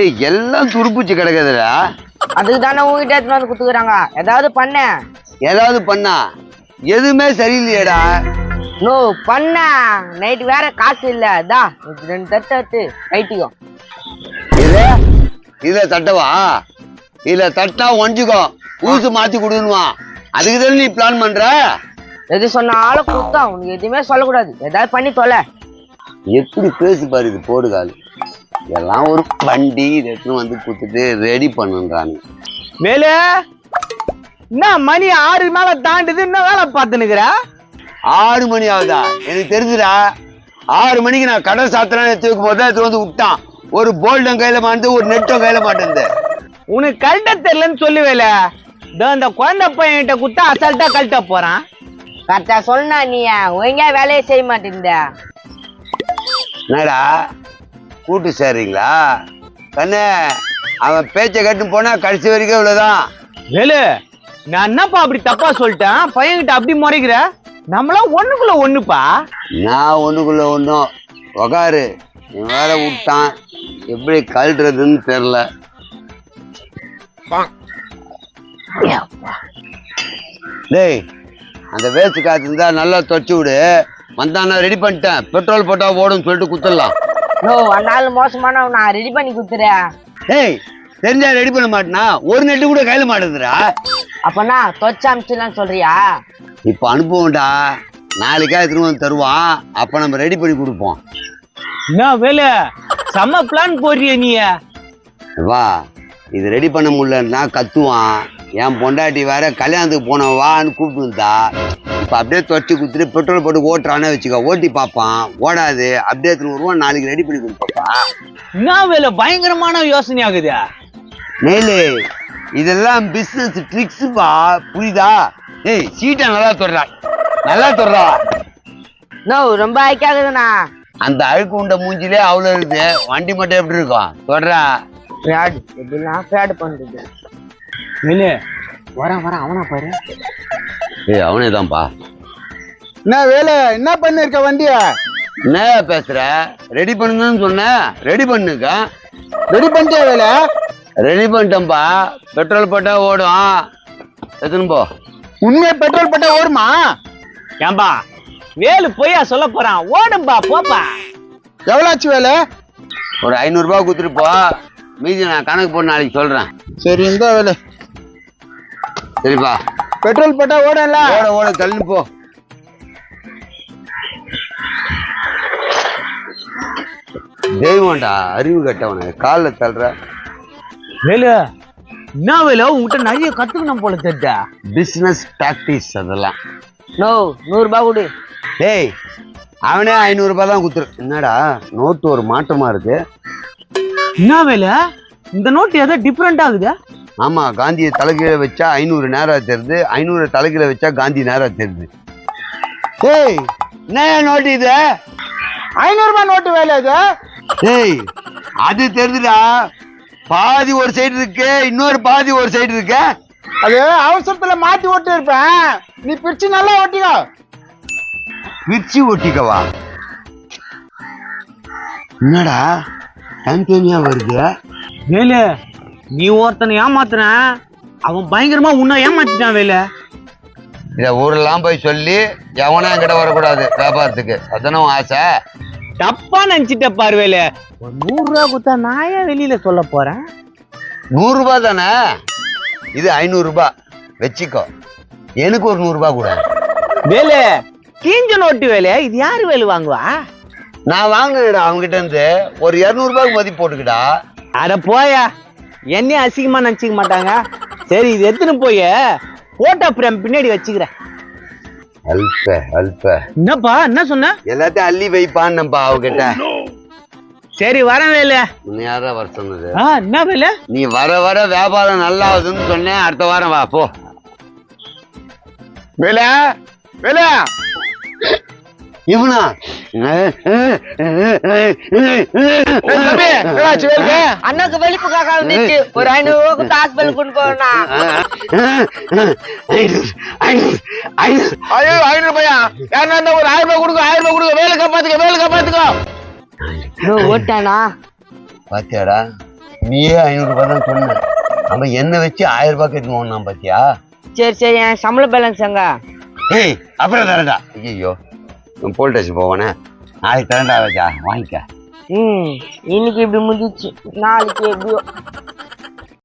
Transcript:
ஏய் எல்லாம் துருப்பிச்சு கிடக்குதுடா. அதுக்கு தானே உங்ககிட்ட எடுத்துட்டு வந்து குத்துக்குறாங்க? ஏதாவது பண்ண. ஏதாவது பண்ணா? எதுவுமே சரியில்லையேடா. நோ பண்ண. நைட்டு வேற காசு இல்ல. இது ரெண்டு தட்டு தட்டு. கைட்டிக்கோ இது இத தட்டவா? இதுல தட்டா ஒஞ்சுக்கோ ஊசு மாத்தி கொடுக்கணுமா அதுக்கு தானே நீ பிளான் பண்ற? எது சொன்னாலும் குத்தா. உனக்கு எதுவுமே சொல்லக்கூடாது. ஏதாவது பண்ணி தொலை. எப்படி பேசி பாரு இது போடுகால். எல்லாம் ஒரு வண்டி இதை எடுத்துன்னு வந்து கொடுத்துட்டு ரெடி பண்ணுன்றாங்க. வேலு என்ன மணி ஆறு மேல தாண்டுது இன்னும் வேலை பார்த்துனுக்குற ஆறு மணி ஆகுதா? எனக்கு தெரிஞ்சுடா ஆறு மணிக்கு நான் கடை சாத்திரான்னு தூக்கும் போது எடுத்து வந்து விட்டான். ஒரு போல்டும் கையில மாட்டு ஒரு நெட்டும் கையில மாட்டேங்குது உனக்கு கழட்ட தெரியலன்னு சொல்லு வேலை இதோ இந்த குழந்தை பையன்கிட்ட குத்தா அசால்ட்டா கழட்ட போறான். கரெக்டா சொன்னா நீ ஒழுங்கா வேலையை செய்ய மாட்டேங்க என்னடா? கூட்டு சேர்றீங்களா கண்ணே அவன் பேச்சை கேட்டு போனா கடைசி வரைக்கும் இவ்வளவுதான். வேலு நான் என்னப்பா அப்படி தப்பா சொல்லிட்டேன்? பையன்கிட்ட அப்படி முறைக்கிற? நம்மளாம் ஒண்ணுக்குள்ள ஒண்ணுப்பா. நான் ஒண்ணுக்குள்ள ஒன்றும் உக்காரு. இவன் வேற விட்டான். எப்படி கழட்டுறதுன்னு தெரில டேய் அந்த வேஸ்ட் காத்து இருந்தா நல்லா தொச்சு விடு. வந்தானா ரெடி பண்ணிட்டேன். பெட்ரோல் போட்டா ஓடும்னு சொல்லிட்டு குத்துடலாம். நோ நாள் மோசமான நான் ரெடி பண்ணி குத்துறேன். டேய் தெரிஞ்சா ரெடி பண்ண மாட்டேனா? ஒரு நெட்டு கூட கையில மாட்டேதுடா அப்பனா தொச்சு அமிச்சிடலாம் சொல்றியா? இப்போ அனுப்புவோம்டா. நாளைக்கா திரும்ப வந்து தருவான். அப்ப நம்ம ரெடி பண்ணி கொடுப்போம். என்ன வேலு? செம்ம பிளான் போடுறிய நீ. வா இது ரெடி பண்ண முடியலன்னா கத்துவான். என் பொண்டாட்டி வேற கல்யாணத்துக்கு போன வான்னு கூப்பிட்டு வந்தா. இப்போ அப்படியே தொட்டி குத்துட்டு பெட்ரோல் போட்டு ஓட்டுறானே வச்சுக்கோ. ஓட்டி பார்ப்பான். ஓடாது. அப்படியே வருவான் நாளைக்கு ரெடி பண்ணி கொடுப்பாப்பா என்ன வேலை? பயங்கரமான யோசனை ஆகுது. மேலு இதெல்லாம் பிசினஸ் ட்ரிக்ஸுப்பா புரியுதா? ஏய் சீட்டை நல்லா தொடுறா. நல்லா தொடுறா. நோ ரொம்ப ஐக்காகுதுண்ணா அந்த அழுக்கு உண்ட மூஞ்சிலே அவ்வளோ இருக்குது வண்டி மட்டும் எப்படி இருக்கும்? தொடுறா. ஃப்ராட் எப்படிலாம் ஃப்ராட் பண்றது. வேலு வரேன் வரேன் அவனா பாரு. ஏய் அவனே தான்ப்பா என்ன வேலை? என்ன பண்ணிருக்க வண்டிய? என்ன பேசுற? ரெடி பண்ணுங்கன்னு சொன்னேன் ரெடி பண்ணுக்க. ரெடி பண்ணிட்டியா வேலை? ரெடி பண்ணிட்டேன்ப்பா பெட்ரோல் போட்டா ஓடும். எத்தனை போ. உண்மையா பெட்ரோல் போட்டா ஓடுமா? ஏன்பா வேலு பொய்யா சொல்ல போறான். ஓடும்பா போப்பா. எவ்வளவு ஆச்சு வேலை? ஒரு ஐநூறுரூபா கொடுத்துட்டு போ. மீதி நான் கணக்கு போட்டு நாளைக்கு சொல்றேன். சரி இந்த வேலை. சரிப்பா. பெட்ரோல் போட்டா ஓடல ஓட ஓட தள்ளு போ. தெய்வம்டா அறிவு கட்டவன காலில் தள்ளுற. வேலு என்ன வேலை உங்ககிட்ட நிறைய கத்துக்கணும் போல தெரிஞ்சா பிஸ்னஸ் டாக்டிஸ் அதெல்லாம். நோ நூறுபா கொடு. டேய் அவனே ஐநூறுரூபா தான் கொடுத்துரு என்னடா நோட்டு ஒரு மாற்றமா இருக்கு? என்ன வேலை இந்த நோட்டு ஏதோ டிஃப்ரெண்ட் ஆகுது. ஆமா காந்தியை தலைகீழ வச்சா ஐநூறு நேரம் தெரியுது ஐநூறு தலைகீழ வச்சா காந்தி நேரம் தெரியுது ஏய் என்ன நோட்டு இது? ஐநூறு ரூபாய் நோட்டு வேலை இது ஏய் அது தெரியுதுடா பாதி ஒரு சைடு இருக்கு இன்னொரு பாதி ஒரு சைடு இருக்கு. அது அவசரத்துல மாத்தி ஓட்டி இருப்பேன் நீ பிரிச்சு நல்லா ஓட்டிக்கோ. பிரிச்சு ஒட்டிக்கவா என்னடா தனித்தனியா வருது? வேலு நீ ஒருத்தனை ஏமாத்துன? அவன் பயங்கரமா உன்னை ஏமாத்திட்டான் வேலு. இத ஊரெல்லாம் போய் சொல்லி எவனும் என்கிட்ட வரக்கூடாது. வியாபாரத்துக்கு. அதானே உன் ஆசை? தப்பா நினைச்சிட்ட பாரு வேலு. ஒரு நூறு ரூபா கொடுத்தா நான் ஏன் வெளியில சொல்ல போறேன்? நூறு ரூபாய் தானே? இது ஐநூறு ரூபாய் வச்சுக்கோ. எனக்கு ஒரு நூறு ரூபாய் கூட. வேலு கீஞ்ச நோட்டு வேலு. இது யாரு வேலு வாங்குவா? நான் வாங்குறேடா அவங்ககிட்ட இருந்து. ஒரு இருநூறு ரூபாய்க்கு மதிப்பு போட்டுக்கிடா. அட போயா. என்னையும் அசிங்கமா நினைச்சுக்க மாட்டாங்க. சரி இது எடுத்துன்னு போய் போட்டோ பிரேம் பின்னாடி வச்சுக்கிறேன். அல்ப அல்ப. என்னப்பா என்ன சொன்ன? எல்லாத்தையும் அள்ளி வைப்பான்னுப்பா அவகிட்ட. சரி வரேன் வேலு. உன்னை யாரா வர சொன்னது? என்ன வேலு? நீ வர வர வியாபாரம் நல்லா ஆகுதுன்னு சொன்னேன். அடுத்த வாரம் வா போ. வேலு வேலு. இவனா? அண்ணாக்கு வெளிப்புக்காக வந்துச்சு ஒரு ஐநூறு ஹாஸ்பிட்டல் கொண்டு போனா ஐநூறு ஐநூறு ஐநூறு. ரூபாயா இருந்தா ஒரு ஆயிரம் ரூபாய் கொடுங்க ஆயிரம் ரூபாய் வேலை காப்பாத்துக்க வேலை காப்பாத்துக்கோ ஓட்டானா? பாத்தியாடா நீயே ஐநூறு ரூபாய் தான் சொன்ன. அவன் என்ன வச்சு ஆயிரம் ரூபாய் கட்டி ஓடனான் பாத்தியா? சரி சரி என் சம்பள பேலன்ஸ் எங்க ஏய் அப்புறம் தரேன்டா. ஐயோ போலீஸ் ஸ்டேஷன் போவானே? நாளைக்கு தரேன்டா வச்சா வாங்கிக்க. ம் இன்னைக்கு இப்படி முடிஞ்சிச்சு. நாளைக்கு எப்படியோ.